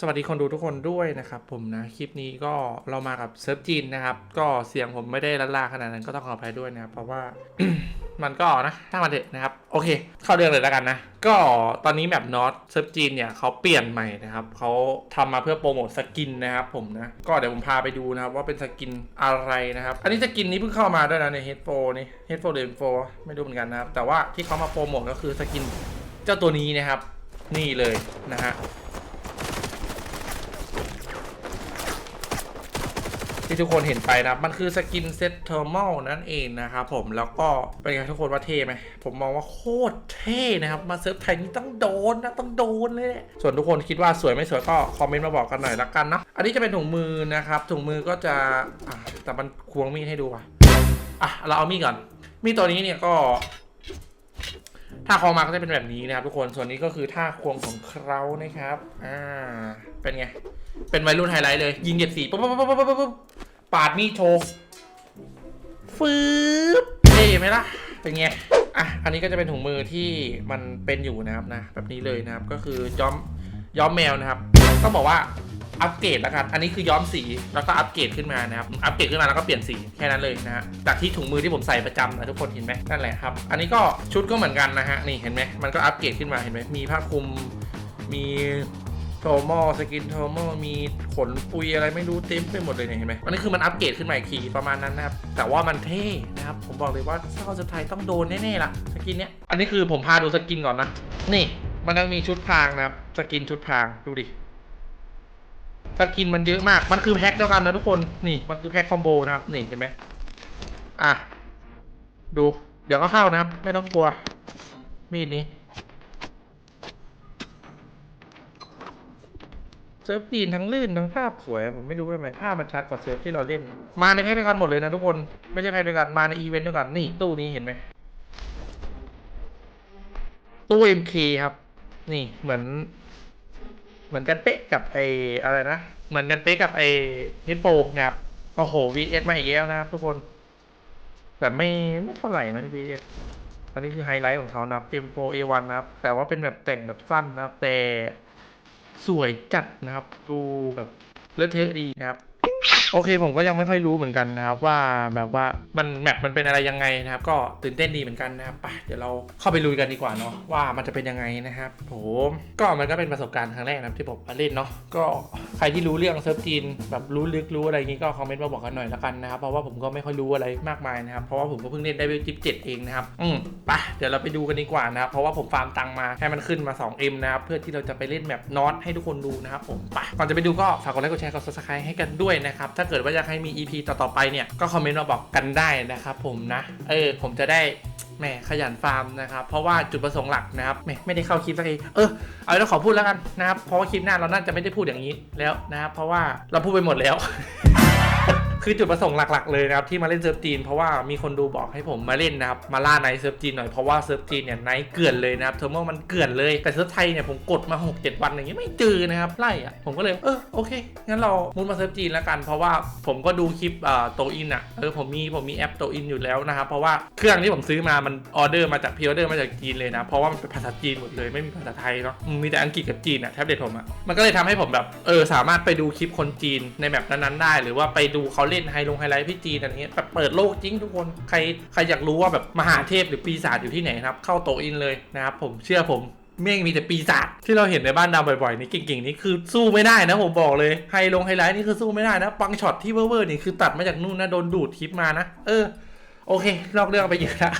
สวัสดีคนดูทุกคนด้วยนะครับผมนะ คลิปนี้ก็เรามากับเซิร์ฟจีนนะครับ ก็เสียงผมไม่ได้ละลาขนาดนั้นก็ต้องขออภัยด้วยนะครับ เพราะว่า มันก็นะถ้ามันเถอะนะครับ โอเค เข้าเรื่องเลยแล้วกันนะ ก็ตอนนี้แบบนอตเซิร์ฟจีนเนี่ยเขาเปลี่ยนใหม่นะครับเขาทำมาเพื่อโปรโมทสกินนะครับผมนะ ก็เดี๋ยวผมพาไปดูนะครับ ว่าเป็นสกินอะไรนะครับ อันนี้สกินนี้เพิ่งเข้ามาด้วยนะในเฮดโฟนี่เฮดโฟเดนโฟไม่รู้เหมือนกันนะครับแต่ว่าที่เขามาโปรโมทก็คือสกินเจ้าตัวนี้นะครับ นี่เลยนะฮะ ที่ทุกคนเห็นไปนะมันคือสกินเซตเทอร์ม l นั่นเองนะครับผมแล้วก็เป็นไงทุกคนว่าเท่ไหมผมมองว่าโคตรเท่นะครับ มาเซิร์ฟไทยนี่ต้องโดนนะต้องโดนเลยแหละส่วนทุกคนคิดว่าสวยไม่สวยก็คอมเมนต์มาบอกกันหน่อยละกันนะอันนี้จะเป็นถุงมือนะครับถุงมือก็จะอะแต่มันควงมีดให้ดูว่ะอะเราเอามีดก่อนมีดตัวนี้เนี่ยก็ ท่าคลองมาก็จะเป็นแบบนี้นะครับทุกคน ส่วนนี้ก็คือท่าควงของเขานะครับ อ่า เป็นไง เป็นวัยรุ่นไฮไลท์เลย ยิงเหยียดสีปุ๊บปุ๊บปุ๊บปุ๊บปุ๊บปาดมีดโชว์ฟืบเท่ไหมล่ะ เป็นไง อะ อันนี้ก็จะเป็นถุงมือที่มันเป็นอยู่นะครับนะ แบบนี้เลยนะครับ ก็คือย้อมย้อมแมวนะครับ ต้องบอกว่า อัปเกรดแล้วกัน อันนี้คือย้อมสีแล้วก็อัปเกรดขึ้นมานะครับ อัปเกรดขึ้นมาแล้วก็เปลี่ยนสีแค่นั้นเลยนะฮะ จากที่ถุงมือที่ผมใส่ประจำนะทุกคนเห็นไหมนั่นแหละครับ อันนี้ก็ชุดก็เหมือนกันนะฮะ นี่เห็นไหมมันก็อัปเกรดขึ้นมาเห็นไหมมีผ้าคลุม มีโทมอสกินโทมอมีขนปุยอะไรไม่รู้เต็มไปหมดเลยเนี่ยเห็นไหมอันนี้คือมันอัปเกรดขึ้นมาอีกทีประมาณนั้นนะครับ แต่ว่ามันเท่นะครับ ผมบอกเลยว่าถ้าเขาจะไทยต้องโดนแน่ๆล่ะสกินเนี้ย อันนี้คือผมพาดูสกินก่อนนะ นี่ มันจะมีชุดพรางนะครับ สกินชุดพรางดูดิ สกินมันเยอะมาก มันคือแพ็คเดียวกันนะทุกคน นี่มันคือแพ็คคอมโบนะครับ นี่เห็นไหมอะ ดู เดี๋ยวก็เข้านะครับ ไม่ต้องกลัว มีดนี้เซิร์ฟจีนทั้งลื่นทั้งภาพสวย ผมไม่รู้ว่าทำไมภาพมันชัดกว่าเซิร์ฟที่เราเล่น มาในแพ็คเดียวกันหมดเลยนะทุกคน ไม่ใช่แพ็คเดียวกัน มาในอีเวนต์เดียวกัน นี่ตู้นี้เห็นไหมตู้ MK ครับ นี่เหมือน เหมือนกันเป๊ะกับไออะไรนะ เหมือนกันเป๊ะกับไอฮิตโปนะครับโอ้โหวีเอสมาอีกแล้วนะครับทุกคนแต่ไม่ไม่เท่าไหร่นะวีเอันนี้คือไฮไลท์ของเขานะครับ M4 A1 นะครับ แต่ว่าเป็นแบบแต่งแบบสั้นนะครับ แต่สวยจัดนะครับ ดูแบบเลอะเทอะดีนะครับ โอเคผมก็ยังไม่ค่อยรู้เหมือนกันนะครับว่าแบบว่ามันแมปมันเป็นอะไรยังไงนะครับ ก็ตื่นเต้นดีเหมือนกันนะครับไปเดี๋ยวเราเข้าไปลุยกันดีกว่าเนาะว่ามันจะเป็นยังไงนะครับผมก็มันก็เป็นประสบการณ์ครั้งแรกนะครับที่ผมมาเล่นเนาะก็ใครที่รู้เรื่องเซิร์ฟจีนแบบรู้ลึกรู้อะไรงนี้ก็คอมเมนต์มาบอกกันหน่อยละกันนะครับเพราะว่าผมก็ไม่ค่อยรู้อะไรมากมายนะครับเพราะว่าผมก็เพิ่งเล่นได้เวลจิบเจ็ดเองนะครับอืมไปเดี๋ยวเราไปดูกันดีกว่านะครับเพราะว่าผมฟาร์มตังมาให้มันขึ้นมา 2M นะครับเพื่อที่เราจะไปเล่นแมปน็อตให้ทุกคนดูนะครับผมไปก่อนจะไปดูก็ฝากกดไลค์กดแชร์กด subscribe ให้กันด้วยนะครับถ้าเกิดว่าอยากให้มี EP ต่อๆไปเนี่ยก็คอมเมนต์มาบอกกันได้นะครับผมนะ เออผมจะได้แหมขยันฟาร์มนะครับ เพราะว่าจุดประสงค์หลักนะครับแหมไม่ได้เข้าคลิปสักทีเออเอาแล้วขอพูดแล้วกันนะครับเพราะว่าคลิปหน้าเราน่าจะไม่ได้พูดอย่างนี้แล้วนะครับเพราะว่าเราพูดไปหมดแล้ว คือจุดประสงค์หลัก ๆ เลยนะครับที่มาเล่นเซิร์ฟจีนเพราะว่ามีคนดูบอกให้ผมมาเล่นนะครับมาล่าไนเซิร์ฟจีนหน่อยเพราะว่าเซิร์ฟจีนเนี่ยไนเกลื่อนเลยนะครับเทอร์โมมันเกลื่อนเลยแต่เซิร์ฟไทยเนี่ยผมกดมา 6-7 วันอย่างเงี้ยไม่เจอนะครับไล่อะผมก็เลยเออโอเคงั้นเรามุดมาเซิร์ฟจีนแล้วกัน เพราะว่าผมก็ดูคลิปเอ่อโตอินอะเออผมมีผมมีแอปโตอินอยู่แล้วนะครับเพราะว่าเครื่องที่ผมซื้อมามันออเดอร์มาจากพีออเดอร์มาจากจีนเลยนะเพราะว่ามันเป็นภาษาจีนหมดเลยไม่มีภาษาไทยเนาะมีแต่อังกฤษกับจีนอะแท็บเล็ตผมอะมันก็เลยทำให้ผมแบบเออสามารถไปดูคลิปคนจีนในแบบนั้นๆได้ หรือว่าไปดูเขาเลนไฮลงไฮไลท์พี่จีนอะไรเงี้ยแบบเปิดโลกจริงทุกคนใครใครอยากรู้ว่าแบบมหาเทพหรือปีศาจอยู่ที่ไหนครับเข้าโตอินเลยนะครับผมเชื่อผมเม่งมีแต่ปีศาจที่เราเห็นในบ้านดาบ่อยๆนี่เก่งๆนี่คือสู้ไม่ได้นะผมบอกเลยไฮลงไฮไลท์นี่คือสู้ไม่ได้นะปังช็อตที่เวอร์ๆนี่คือตัดมาจากนู่นนะโดนดูดคลิปมานะ เออ โอเคลอกเรื่องไปเยอะละ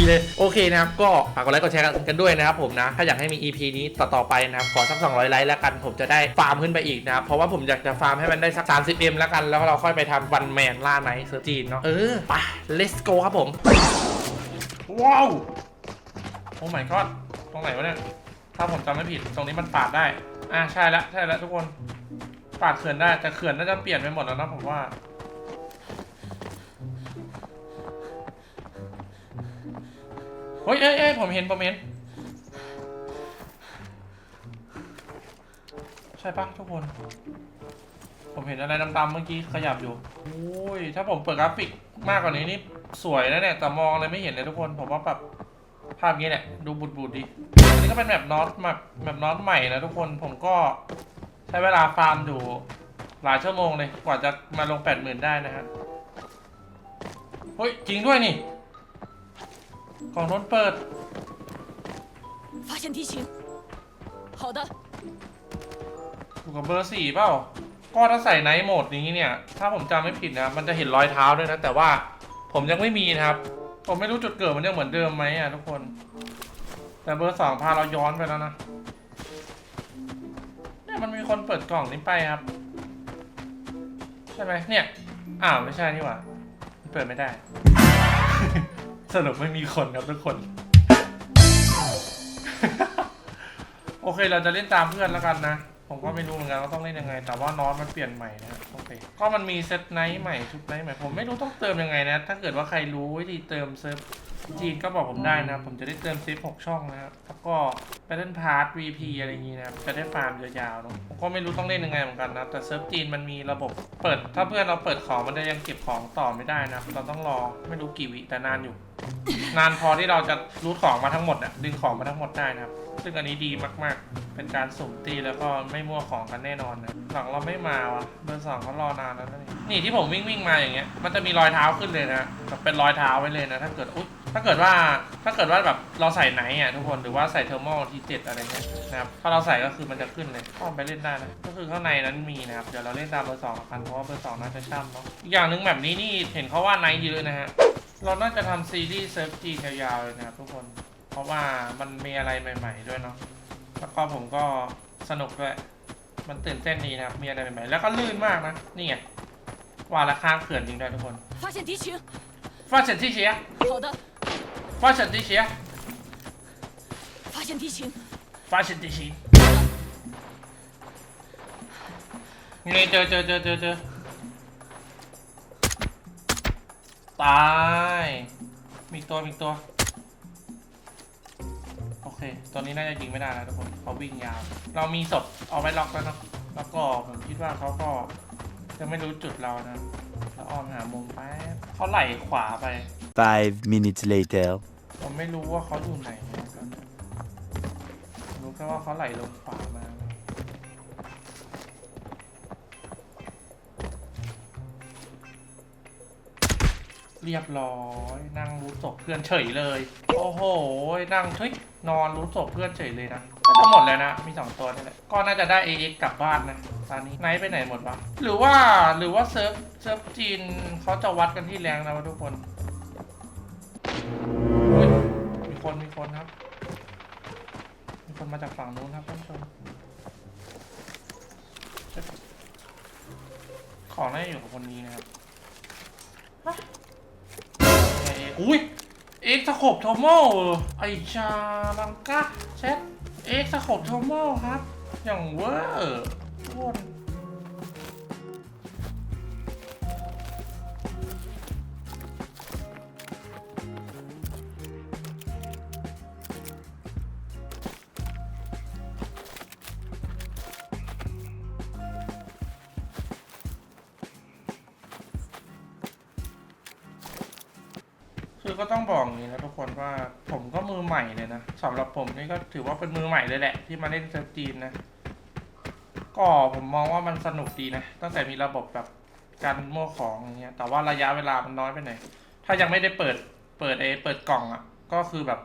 เป็นนาทีเลย โอเคนะครับ ก็ฝากกดไลค์กดแชร์กันด้วยนะครับผมนะ ถ้าอยากให้มี EP นี้ต่อๆไปนะครับ ขอสัก 200 ไลค์แล้วกัน ผมจะได้ฟาร์มขึ้นไปอีกนะครับ เพราะว่าผมอยากจะฟาร์มให้มันได้สัก 30M แล้วกัน แล้วเราค่อยไปทำวันแมนล่าไนท์เซอร์จีนเนาะ เออ ไป let's go ครับผม ว้าว โอ้ my god ตรงไหนวะเนี่ย ถ้าผมจำไม่ผิด ตรงนี้มันปาดได้ อ่าใช่แล้วใช่แล้วทุกคน ปาดเขื่อนได้ แต่เขื่อนน่าจะเปลี่ยนไปหมดแล้วนะผมว่า ฮ้ยเอ้ยเอ้ยผมเห็นผมเห็น ใช่ปะทุกคน ผมเห็นอะไรดำๆเมื่อกี้ขยับอยู่โอ้ย ถ้าผมเปิดกราฟิกมากกว่านี้นี่สวยนะเนี่ยแต่มองอะไรไม่เห็นเลยทุกคน ผมว่าแบบภาพนี้แหละ ดูบูดๆดีอันนี้ก็เป็นแบบน็อตแบบแบบน็อตใหม่นะทุกคนผมก็ใช้เวลาฟาร์มอยู่หลายชั่วโมงเลยกว่าจะมาลงแปดหมื่นได้นะฮะเฮ้ย จริงด้วยนี่ กล่องรถเปิด 发现敌情。好的， อยู่กับเบอร์สี่เปล่า ก็ถ้าใส่ไนท์โหมดนี้เนี่ย ถ้าผมจำไม่ผิดนะ มันจะเห็นรอยเท้าด้วยนะ แต่ว่าผมยังไม่มีนะครับ ผมไม่รู้จุดเกิดมันยังเหมือนเดิมไหมอ่ะทุกคน แต่เบอร์สองพาเราย้อนไปแล้วนะ เนี่ยมันมีคนเปิดกล่องนี้ไปครับ ใช่ไหมเนี่ย อ้าวไม่ใช่นี่หว่ามันเปิดไม่ได้ สรุปไม่มีคนครับทุกคน โอเคเราจะเล่นตามเพื่อนแล้วกันนะ ผมก็ไม่รู้เหมือนกันว่าต้องเล่นยังไง แต่ว่านอตมันเปลี่ยนใหม่นะโอเคก็มันมีเซตไนท์ใหม่ชุดไนท์ใหม่ผมไม่รู้ต้องเติมยังไงนะ ถ้าเกิดว่าใครรู้วิธีเติมเซิร์ฟจีนก็บอกผมได้นะ ผมจะได้เติมเซฟ6ช่องนะครับแล้วก็ Battle Pass VP อะไรอย่างงี้นะครับจะได้ฟาร์มยาวๆเนอะผมก็ไม่รู้ต้องเล่นยังไงเหมือนกันนะ แต่เซิร์ฟจีนมันมีระบบเปิด ถ้าเพื่อนเราเปิดของมันจะยังเก็บของต่อไม่ได้นะ เราต้องรอไม่รู้กี่วิแต่นานอยู่ นานพอที่เราจะรูทของมาทั้งหมดอะดึงของมาทั้งหมดได้นะครับ ซึ่งอันนี้ดีมากๆ เป็นการสุ่มตีแล้วก็ไม่มั่วของกันแน่นอนนะหลังเราไม่มาวะเบอร์สองเขารอนานแล้วนะนี่นี่ที่ผมวิ่งวิ่งมาอย่างเงี้ยมันจะมีรอยเท้าขึ้นเลยนะแบบเป็นรอยเท้าไว้เลยนะ ถ้าเกิดอุ๊ยถ้าเกิดว่าถ้าเกิดว่าแบบเราใส่ไหนอะทุกคนหรือว่าใส่เทอร์โมทีเจ็ดอะไรเงี้ยนะครับถ้าเราใส่ก็คือมันจะขึ้นเลยก็ไปเล่นได้นะก็คือข้างในนั้นมีนะครับเดี๋ยวเราเล่นตามเบอร์สองกันเพราะว่าเบอร์สองน่าจะช่ำเนาะอีกอย่างหนึ่งแบบนี้นี่เห็นเขาว่าไนท์เยอะนะฮะ เราน่าจะทำซีรีส์เซิร์ฟจีนยาวๆเลยนะครับทุกคน เพราะว่ามันมีอะไรใหม่ ๆ ด้วยเนาะ แล้วก็ผมก็สนุกด้วย มันตื่นเต้นดีนะครับ มีอะไรใหม่ๆ แล้วก็ลื่นมากนะ นี่ไง ว่าราคาเขื่อนจริงด้วยทุกคนฟาเฉินที่เชียฟาเฉินที่เชียฟาเฉินที่เชียฟาเฉินที่ชิงฟาเฉินที่นี่เจอเจอเจอเจอเจอ ตาย มีตัวมีตัว โอเคตัวนี้น่าจะยิงไม่ได้แล้วทุกคนเขาวิ่งยาว เรามีศพเอาไว้ล็อกแล้วเนาะแล้วก็ผมคิดว่าเขาก็ยังไม่รู้จุดเรานะแล้วอ้อมหามุมแป๊บเขาไหลขวาไป Five minutes later. ผมไม่รู้ว่าเขาอยู่ไหนนะครับรู้แค่ว่าเขาไหลลงขวามา เรียบร้อย นั่งรู้ศพเพื่อนเฉยเลย โอ้โห นั่งเฮ้ยนอนรู้ศพเพื่อนเฉยเลยนะก็จะหมดแล้วนะ มีสองตัวนี่แหละ ก็น่าจะได้ AX กลับบ้านนะ ตอนนี้ไนท์ไปไหนหมดวะ หรือว่า หรือว่าเซิร์ฟ เซิร์ฟจีนเขาจะวัดกันที่แรงนะวะทุกคน มีคน มีคนครับ มีคนมาจากฝั่งนู้นครับท่านผู้ชมของน่าจะอยู่กับคนนี้นะครับ อุ้ยเอ็กซ์ขบโทโมไอชาลังกาเซตเอ็กซ์ขบโทโมครับ อย่างเวอร์โคตร คนว่าผมก็มือใหม่เลยนะสำหรับผมนี่ก็ถือว่าเป็นมือใหม่เลยแหละ ที่มาเล่นเซิร์ฟจีนนะ ก็ผมมองว่ามันสนุกดีนะตั้งแต่มีระบบแบบการมั่วของอย่างเงี้ยแต่ว่าระยะเวลามันน้อยไปหน่อยถ้ายังไม่ได้เปิดเปิดเอเปิดกล่องอะ่ะ ก็คือแบบ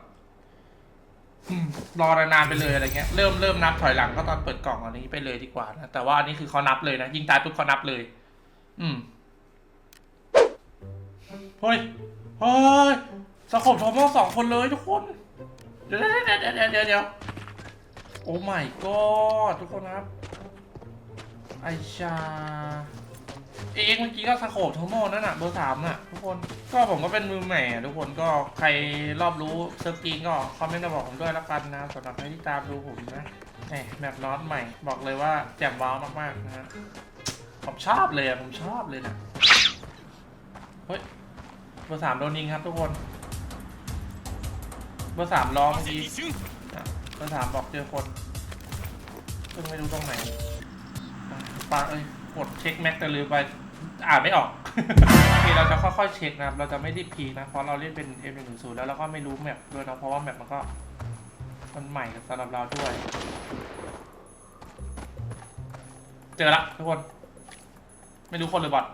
อืมรอนานๆไปเลยอะไรเงี้ยเริ่มเริ่มนับถอยหลังก็ตอนเปิดกล่องอันนี้ไปเลยดีกว่านะแต่ว่าอันนี้คือเขานับเลยนะยิงตายปุ๊บเขานับเลย อืมเฮ้ยเฮ้ย สะขบทอมอสองคนเลยทุกคน เดี๋ยวเดี๋ยวเดี๋ยวเดี๋ยวเดี๋ยวเดี๋ยวโอ้ my god ทุกคนครับ ไอชา เองเมื่อกี้ก็สะโขบทอมอนั่นน่ะเบอร์สามน่ะ ทุกคน ก็ผมก็เป็นมือใหม่ทุกคนก็ใครรอบรู้เซิร์ฟจีนก็คอมเมนต์มาบอกผมด้วยละกันนะสำหรับใครที่ตามดูผมนะแหมแบบน็อตใหม่บอกเลยว่าแจ่มว้าวมากๆนะฮะผมชอบเลยอะผมชอบเลยนะเฮ้ยเบอร์สามโดนยิงครับทุกคน เบอร์สามร้องเมื่อกี้อะเบอร์สามบอกเจอคนซึ่งไม่รู้ตรงไหนอะปาเอ้ยกดเช็คแม็กแต่ลืมไปอ่านไม่ออก โอเคเราจะค่อยๆเช็คนะครับ เราจะไม่รีบพีคนะ เพราะเราเล่นเป็น M110 แล้วเราก็ไม่รู้แมปด้วยนะเพราะว่าแมปมันก็มันใหม่สำหรับเราด้วย เจอละทุกคน ไม่รู้คนหรือบอท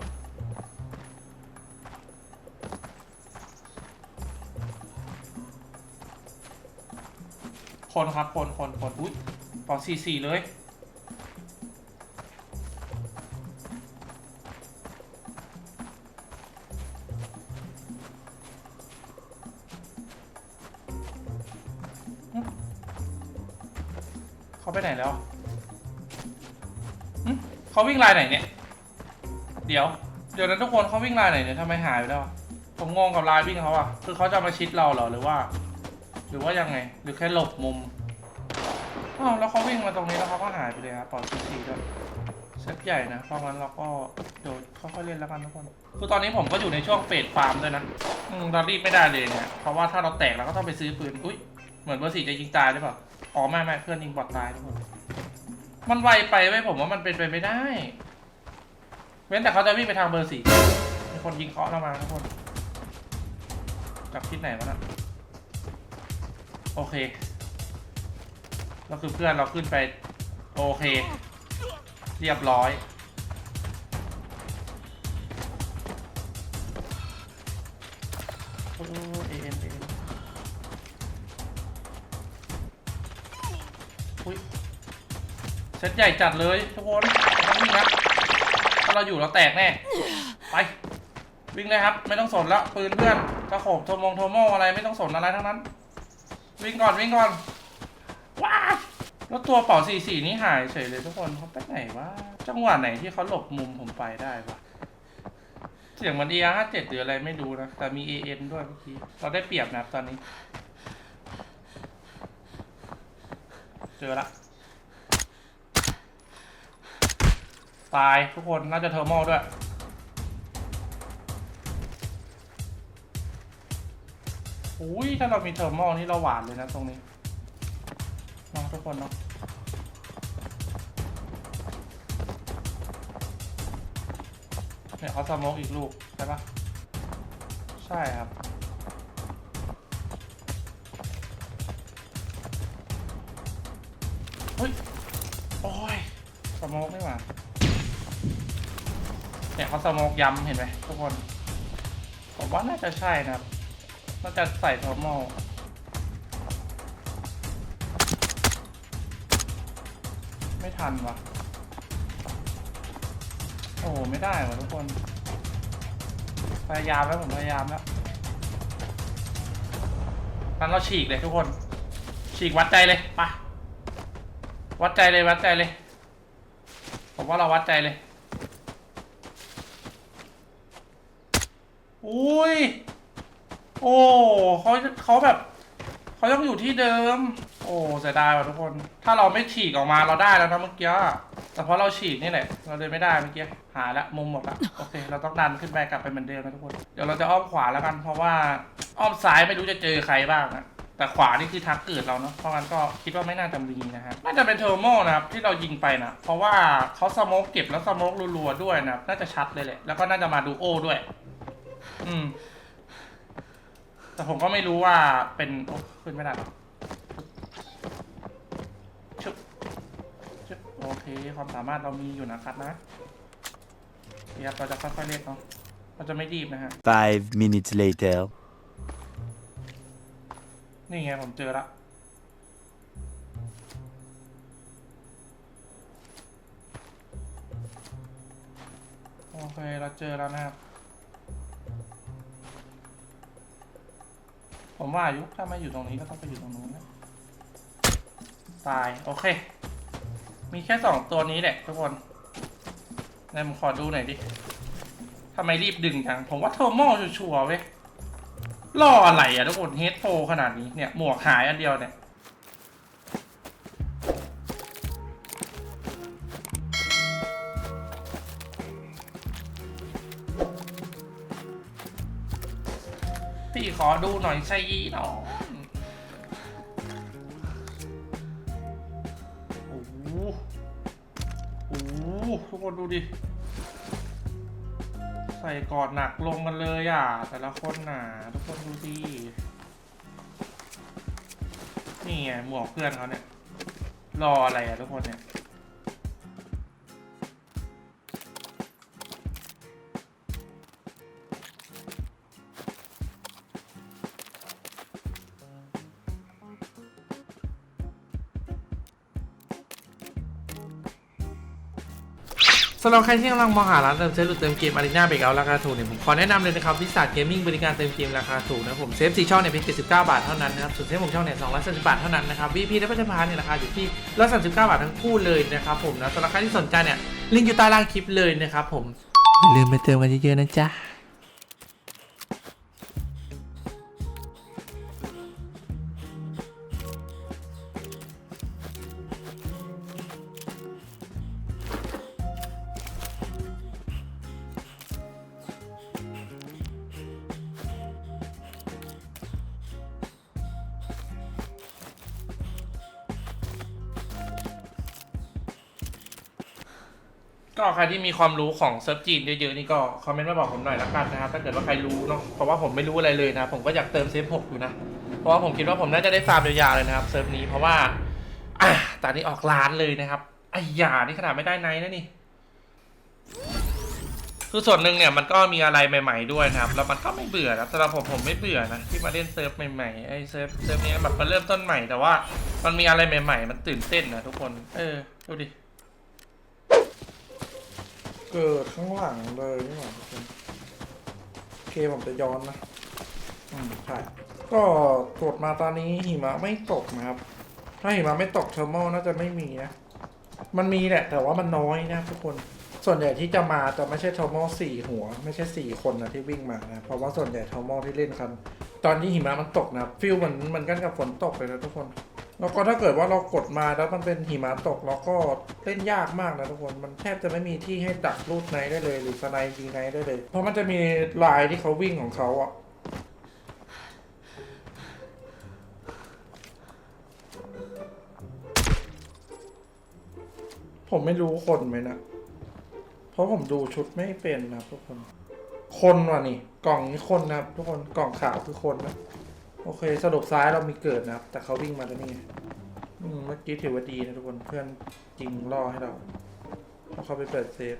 คนครับคนคนคนอุ้ยปอสี่สี่เลย เขาไปไหนแล้วเขาวิ่งลายไหนเนี่ย เดี๋ยว เดี๋ยวนั้นทุกคนเขาวิ่งลายไหนเนี่ยทำไมหายไปแล้วผมงงกับลายวิ่งเขาอะคือเขาจะมาชิดเราเหรอหรือว่า หรือว่ายังไง หรือแค่หลบมุมอ้าวแล้วเขาวิ่งมาตรงนี้แล้วเขาก็หายไปเลยครับปอดซีซีด้วยเซตใหญ่นะ เพราะงั้นเราก็เดี๋ยวค่อยๆเล่นแล้วกันทุกคน คือตอนนี้ผมก็อยู่ในช่วงเฟดฟาร์มด้วยนะ อืมเรารีบไม่ได้เลยเนี่ย เพราะว่าถ้าเราแตกเราก็ต้องไปซื้อปืน อุ้ย เหมือนเบอร์สี่จะยิงตายหรือเปล่า อ๋อไม่ไม่เพื่อนยิงบอดตายทุกคน มันไวไปไว้ผมว่ามันเป็นไปไม่ได้ เว้นแต่เขาจะวิ่งไปทางเบอร์สี่มีคนยิงเคาะเรามาทุกคน จากทิศไหนวะน่ะ โอเค ก็คือเพื่อนเราขึ้นไป โอเค เรียบร้อย โอ้เอ็นเอ็นอุ้ยเซตใหญ่จัดเลยทุกคนต้องวิ่งนะถ้าเราอยู่เราแตกแน่ ไป วิ่งเลยครับ ไม่ต้องสนแล้วปืนเพื่อนตะโขบโทมงโทโมอะไรไม่ต้องสนอะไรทั้งนั้น วิ่งก่อนวิ่งก่อนว้าแล้วตัวเป่าสี่สี่นี้หายเฉยเลยทุกคนเขาไปไหนวะจังหวะไหนที่เขาหลบมุมผมไปได้ปะเสียงมัน ER ห้าเจ็ดหรืออะไรไม่รู้นะ แต่มี AN ด้วยเมื่อกี้เราได้เปรียบนะครับตอนนี้ เจอละ ตายทุกคนน่าจะเทอร์โมด้วย อุ้ยถ้าเรามีเทอร์โมนี่เราหวานเลยนะตรงนี้เนาะทุกคนเนาะเนี่ยเขาสโมกอีกลูก ใช่ปะใช่ครับ เฮ้ย โอ้ยสโมกไม่หว่าเนี่ยเขาสโมกย้ำเห็นไหมทุกคนผมว่าน่าจะใช่นะครับ น่าจะใส่ทอร์โมไม่ทันวะโอ้โหไม่ได้วะทุกคน พยายามแล้วผมพยายามแล้วนั้นเราฉีกเลยทุกคน ฉีกวัดใจเลยไปะวัดใจเลยวัดใจเลย ผมว่าเราวัดใจเลย อุ้ย โอ้เขาเขาแบบเขาต้องอยู่ที่เดิม โอ้เสียดายว่ะทุกคน ถ้าเราไม่ฉีกออกมาเราได้แล้วนะเมื่อกี้แต่เพราะเราฉีกนี่แหละ เราเลยไม่ได้เมื่อกี้หาละมุมหมดละโอเค เราต้องดันขึ้นไปกลับไปเหมือนเดิมนะทุกคนเดี๋ยวเราจะอ้อมขวาแล้วกัน เพราะว่าอ้อมซ้ายไม่รู้จะเจอใครบ้างนะแต่ขวานี่คือทักเกิดเราเนาะเพราะงั้นก็คิดว่าไม่น่าจะมีนะฮะน่าจะเป็นเทอร์โมนะครับที่เรายิงไปนะเพราะว่าเขาสโมกเก็บแล้วสโมกรัวๆด้วยนะครับน่าจะชัดเลยแหละแล้วก็น่าจะมาดูโอด้วย อืม แต่ผมก็ไม่รู้ว่าเป็นโอ้ขึ้นไม่ได้หรอกชึบชึบโอเค ความสามารถเรามีอยู่นะครับนะเดี๋ยวเราจะค่อยๆเล่นเนาะเราจะไม่รีบนะฮะ Five minutes later. นี่ไงผมเจอละโอเค เราเจอแล้วนะครับ ผมว่ายุคถ้าไม่อยู่ตรงนี้ก็ต้องไปอยู่ตรงนู้นนะตาย โอเค มีแค่สองตัวนี้แหละทุกคนไหนผมขอดูหน่อยดิทำไมรีบดึงจัง ผมว่าเทอร์โมชัวร์เว้ยรออะไรอะทุกคนเฮดโฟขนาดนี้เนี่ย หมวกหายอันเดียวเนี่ย ดูหน่อยใช่ยีหนอโอ้โหโอ้โหทุกคนดูดิ ใส่กอดหนักลงกันเลยอะ แต่ละคนน่ะ ทุกคนดูดิ นี่ไงหมวกเพื่อนเขาเนี่ย รออะไรอะทุกคนเนี่ย สำหรับใครที่กำลังมองหาร้านเติมเซฟหรือเติมเกมอารีนาเบรกเอาราคาถูกเนี่ยผมขอแนะนำเลยนะครับวิสาเกมมิ่งบริการเติมเกมราคาถูกนะผมเซฟสี่ช่องเนี่ยเพียง79 บาทเท่านั้นนะครับส่วนเซฟ6ช่องเนี่ย230บาทเท่านั้นนะครับวีพีและพัชพาเนี่ยราคาอยู่ที่139บาททั้งคู่เลยนะครับผมนะสำหรับใครที่สนใจเนี่ยลิงก์อยู่ใต้ล่างคลิปเลยนะครับผมอย่าลืมไปเติมกันเยอะๆนะจ๊ะ ก็ใครที่มีความรู้ของเซิร์ฟจีนเยอะๆนี่ก็คอมเมนต์มาบอกผมหน่อยละกันนะครับถ้าเกิดว่าใครรู้เนาะเพราะว่าผมไม่รู้อะไรเลยนะ ผมก็อยากเติมเซฟหกอยู่นะเพราะว่าผมคิดว่าผมน่าจะได้ฟาร์มยาวๆเลยนะครับเซิร์ฟนี้เพราะว่าอะตอนนี้ออกร้านเลยนะครับไอ้ยานี่ขนาดไม่ได้ไนท์นะนี่คือส่วนหนึ่งเนี่ยมันก็มีอะไรใหม่ ๆด้วยนะครับแล้วมันก็ไม่เบื่อนะสำหรับผมผมไม่เบื่อนะที่มาเล่นเซิร์ฟใหม่ๆไอ้เซิร์ฟเซิร์ฟนี้แบบมาเริ่มต้นใหม่แต่ว่ามันมีอะไรใหม่ ๆ มันตื่นเต้นนะทุกคน เออดูดิ เกิดข้างหลังเลยนี่หว่าทุกคนโอเคผมจะย้อนนะอืมใช่ก็ตรวจมาตอนนี้หิมะไม่ตกนะครับ ถ้าหิมะไม่ตกเทอร์โมน่าจะไม่มีนะมันมีแหละ แต่ว่ามันน้อยนะทุกคนส่วนใหญ่ที่จะมาจะไม่ใช่เทอร์โมสี่หัว ไม่ใช่สี่คนนะที่วิ่งมานะเพราะว่าส่วนใหญ่เทอร์โมที่เล่นกัน ตอนที่หิมะมันตกนะฟิลเหมือนเหมันกันกับฝนตกเลยนะทุกคน แล้วก็ถ้าเกิดว่าเรากดมาแล้วมันเป็นหิมะตกเราก็เล่นยากมากนะทุกคนมันแทบจะไม่มีที่ให้ดักรูดไนได้เลย หรือสไนยิงไนได้เลย เพราะมันจะมีลายที่เขาวิ่งของเขาอะผมไม่รู้คนไหมนะ เพราะผมดูชุดไม่เป็นนะทุกคน คนว่ะนี่ กล่องนี้คนนะครับทุกคน กล่องขาวคือคนนะ โอเค สรุปซ้ายเรามีเกิดนะครับ แต่เขาวิ่งมาแล้วนี่ไง อืมเมื่อกี้ถือว่าดีนะทุกคนเพื่อนจริงล่อให้เราพอเขาไปเปิดเซฟ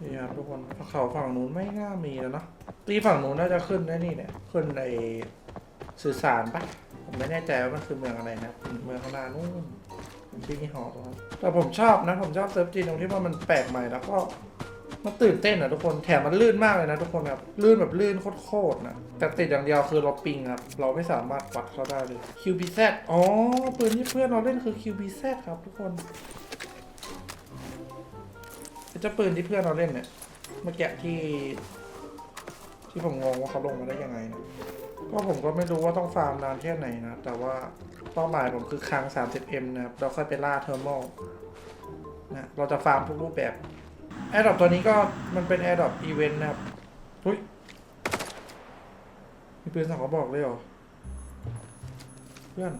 นี่ครับทุกคนเขาฝั่งนู้นไม่น่ามีแล้วเนาะตีฝั่งนู้นน่าจะขึ้นได้นี่เนี่ยขึ้นในสื่อสารปะผมไม่แน่ใจว่ามันคือเมืองอะไรนะเมืองข้างหน้านู่นที่นี่หอตรงนั้นแต่ผมชอบนะผมชอบเซิร์ฟจีนตรงที่ว่ามันแปลกใหม่แล้วก็ มันตื่นเต้นอะทุกคนแถมมันลื่นมากเลยนะทุกคนครับลื่นแบบลื่นโคตรๆนะแต่ติดอย่างเดียวคือเราปิงครับเราไม่สามารถวัดเขาได้เลย QBZ อ๋อปืนที่เพื่อนเราเล่นคือ QBZ ครับทุกคนเจ้าปืนที่เพื่อนเราเล่นเนี่ยเมื่อกี้ที่ ที่ผมงงว่าเขาลงมาได้ยังไงนะก็ผมก็ไม่รู้ว่าต้องฟาร์มนานแค่ไหนนะ แต่ว่าเป้าหมายผมคือค้าง 30M นะครับ เราค่อยไปล่าเทอร์โมนะ เราจะฟาร์มทุกรูปแบบ แอร์ดรอปตัวนี้ก็มันเป็นแอร์ดรอปอีเวนต์นะครับอุ้ยมีปืนสองกระบอกเลยเหรอ เพื่อน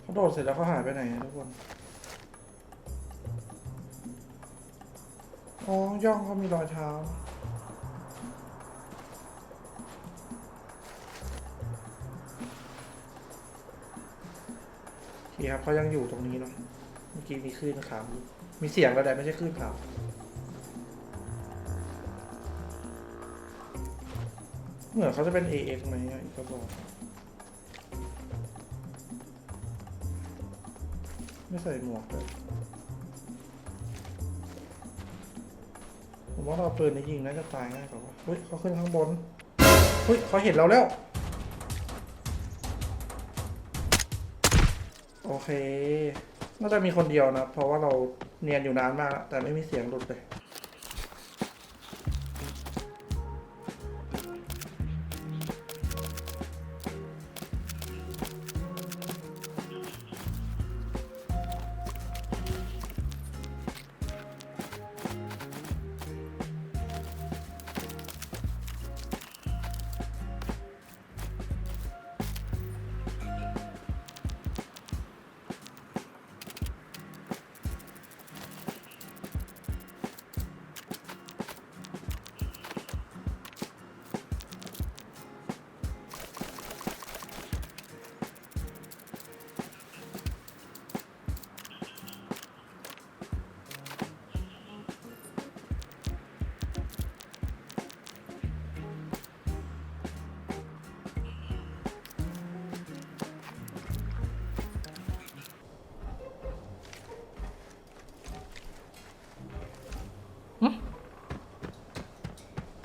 เขาโดดเสร็จแล้วเขาหายไปไหนทุกคน อ๋อย่องเขามีรอยเท้า โอเครับเขายังอยู่ตรงนี้เนาะเมื่อกี้มีคลื่นขาวมีเสียงแล้วแต่ไม่ใช่คลื่นขาวเหมือนเขาจะเป็น AX ไหมอีกกระบอกไม่ใส่หมวกเลยผมว่าเราปืนนี้ยิงน่าจะตายง่ายกว่าเฮ้ยเขาขึ้นข้างบนเฮ้ยเขาเห็นเราแล้ว โอเค น่าจะมีคนเดียวนะ เพราะว่าเราเนียนอยู่นานมากแล้วแต่ไม่มีเสียงหลุดเลย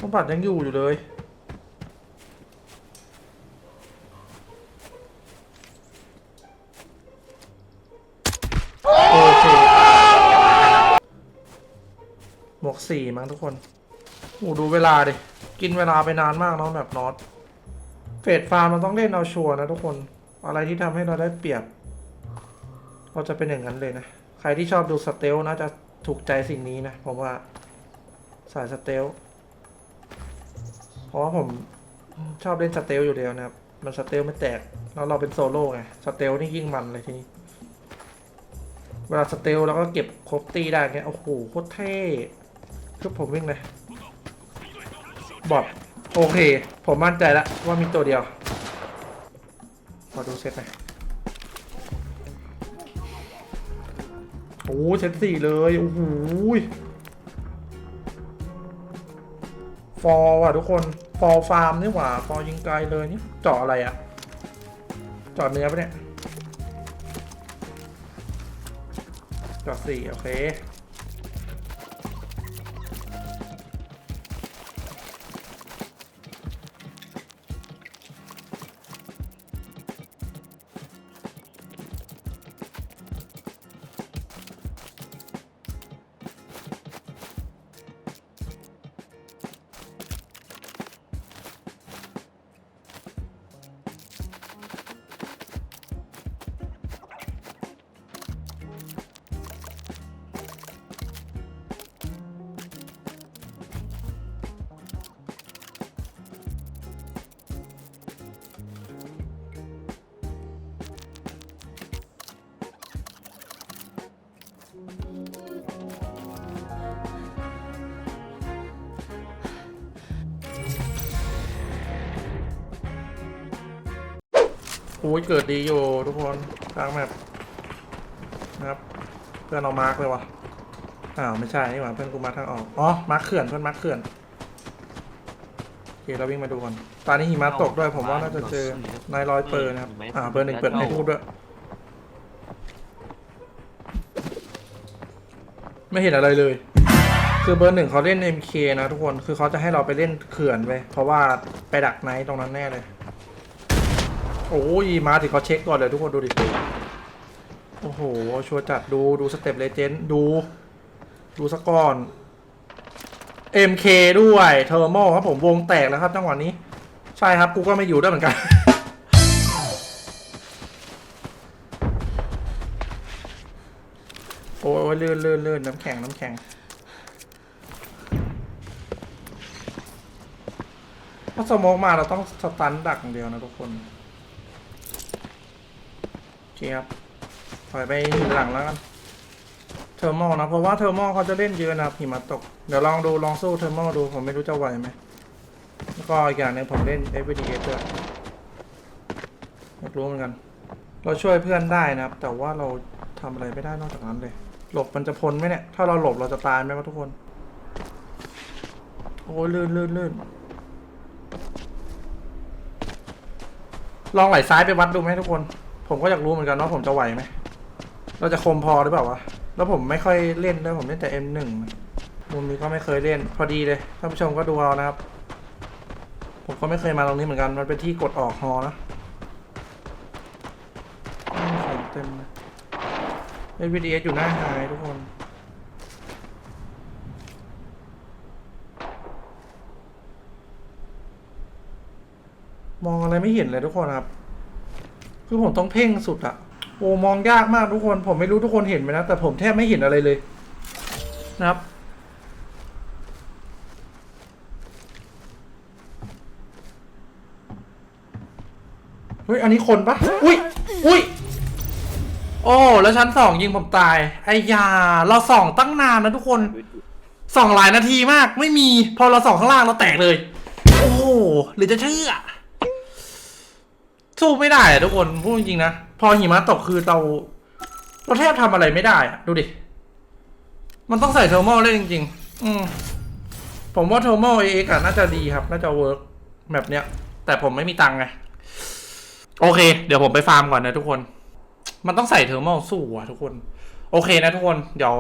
ต้องบัตรยังอยู่อยู่เลย โอเค หมวกสี่มั้งทุกคนโอ้ดูเวลาดิ กินเวลาไปนานมากเนาะแบบนอตเฟดฟาร์มเราต้องเล่นเอาชัวร์นะทุกคน อะไรที่ทำให้เราได้เปรียบ เราจะเป็นอย่างนั้นเลยนะ ใครที่ชอบดูสเตลน่าจะถูกใจสิ่งนี้นะผมว่าสายสเตล เพราะว่าผมชอบเล่นสเตลอยู่แล้วนะครับ มันสเตลไม่แตกแล้วเราเป็นโซโล่ไง สเตลนี่ยิ่งมันเลยทีนี้ เวลาสเตลแล้วก็เก็บครบตีได้เงี้ย โอ้โหโคตรเท่คือผมวิ่งเลยบอดโอเค ผมมั่นใจแล้วว่ามีตัวเดียว ขอดูเซตหน่อยโอ้โหเซตสี่เลย โอ้โห ฟอร์ว่ะทุกคน ฟอร์ฟาร์มนี่หว่า ฟอร์ยิงไกลเลยนี่เจาะอะไรอะเจาะเนื้อปะเนี่ยเจาะสี่โอเค อ้ยเกิดดีอยู่ทุกคนกลางแมปนะครับเพื่อนเอามาร์กเลยวะอ้าวไม่ใช่นี่หว่าเพื่อนกูมาร์คทางออกอ๋อมาร์คเขื่อนเพื่อนมาร์คเขื่อนโอเคเราวิ่งมาดูก่อนตอนนี้หิมะตกด้วยผมว่าน่าจะเจอนายร้อยเปอร์นะครับอ่าเบอร์หนึ่งเปิดให้พูดด้วยไม่เห็นอะไรเลย คือเบอร์หนึ่งเขาเล่น MK นะทุกคน คือเขาจะให้เราไปเล่นเขื่อนไป เพราะว่าไปดักไนท์ตรงนั้นแน่เลย โอ้ยมาถึงเขาเช็คก่อนเลยทุกคนดูดิ โอ้โห ชัวร์จัดดูดูสเต็ปเลเจนด์ดู ดูสก่อน MK ด้วยเทอร์โมครับผมวงแตกแล้วครับจังหวะนี้ ใช่ครับกูก็ไม่อยู่ด้วยเหมือนกัน โอ้ยเลื่อนเลื่อนเลื่อนน้ำแข็งน้ำแข็งถ้าสมองมาเราต้องสตันดักอย่างเดียวนะทุกคน เคครับ ถอยไปหินหลังแล้วกัน เทอร์โมนะ เพราะว่าเทอร์โมเขาจะเล่นเยอะนะหิมะตก เดี๋ยวลองดู ลองสู้เทอร์โมดู ผมไม่รู้จะไหวไหมแล้วก็อีกอย่างหนึงผมเล่น f v d s ด้วยอยากรู้เหมือนกัน เราช่วยเพื่อนได้นะครับ แต่ว่าเราทำอะไรไม่ได้นอกจากนั้นเลย หลบมันจะพ้นไหมเนี่ย ถ้าเราหลบเราจะตายไหมวะทุกคน โอ้ยลื่นลื่นลื่นลองไหลซ้ายไปวัดดูไหมทุกคน ผมก็อยากรู้เหมือนกันว่าผมจะไหวไหม เราจะคมพอหรือเปล่าวะ แล้วผมไม่ค่อยเล่นด้วยผมเล่นแต่ M1 มุมนี้ก็ไม่เคยเล่น พอดีเลย ท่านผู้ชมก็ดูเอานะครับ ผมก็ไม่เคยมาตรงนี้เหมือนกัน มันเป็นที่กดออกฮอนะเต็มเลยเล่น VDS อยู่หน้าหายทุกคนมองอะไรไม่เห็นเลยทุกคนครับ คือผมต้องเพ่งสุดอะโอ้มองยากมากทุกคนผมไม่รู้ทุกคนเห็นไหมนะ แต่ผมแทบไม่เห็นอะไรเลย นะครับ เฮ้ย อันนี้คนปะอุ้ยอุ้ยโอ้ แล้วชั้นสองยิงผมตาย ไอ้ยา เราส่องตั้งนานนะทุกคนส่องหลายนาทีมาก ไม่มี พอเราส่องข้างล่างเราแตกเลย โอ้หรือจะเชื่อ สู้ไม่ได้อะทุกคนพูดจริงๆนะ พอหิมะตกคือเราเราแทบทำอะไรไม่ได้อะดูดิ มันต้องใส่เทอร์โมเล่นจริง ๆ อืมผมว่าเทอร์โมเอ็กอะน่าจะดีครับ น่าจะเวิร์กแบบเนี้ย แต่ผมไม่มีตังค์ไง โอเค เดี๋ยวผมไปฟาร์มก่อนนะทุกคน มันต้องใส่เทอร์โมสู้อะทุกคน โอเคนะทุกคน เดี๋ยว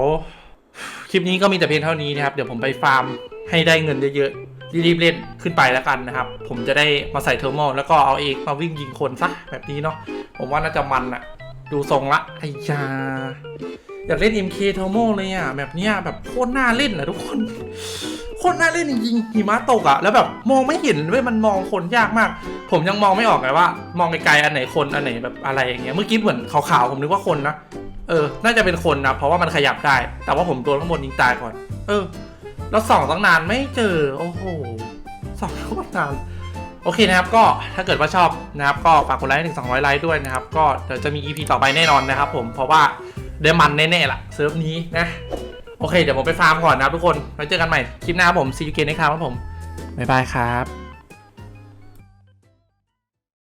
คลิปนี้ก็มีแต่เพียงเท่านี้นะครับ เดี๋ยวผมไปฟาร์มให้ได้เงินเยอะๆ รีบเล่นขึ้นไปแล้วกันนะครับ ผมจะได้มาใส่เทอร์โมแล้วก็เอาเอกมาวิ่งยิงคนซะแบบนี้เนาะผมว่าน่าจะมันอะดูทรงละไอ้ยาอยากเล่น MK t h e r m o เลยอะแบบเนี้ยแบบโคตรน่าเล่นอะทุกคนโคตรน่าเล่นจริงๆหิมะตกอะแล้วแบบมองไม่เห็นเว้ยมันมองคนยากมาก ผมยังมองไม่ออกเลยว่า มองไกลๆอันไหนคนอันไหนแบบอะไรอย่างเงี้ยเมื่อกี้เหมือนขาวๆผมนึกว่าคนนะเออ น่าจะเป็นคนนะเพราะว่ามันขยับได้ แต่ว่าผมโดนข้างบนยิงตายก่อน เออ แล้วส่องตั้งนานไม่เจอ โอ้โหส่องโคตรนานโอเคนะครับก็ถ้าเกิดว่าชอบนะครับก็ฝากกดไลค์ถึง200ไลค์ด้วยนะครับ ก็เดี๋ยวจะมี EP ต่อไปแน่นอนนะครับผมเพราะว่าได้มันแน่ๆล่ะเซิร์ฟนี้นะ โอเค เดี๋ยวผมไปฟาร์มก่อนนะครับทุกคนไว้เจอกันใหม่คลิปหน้าครับผมซีอูเกนในคราวครับผม บ๊ายบายครับ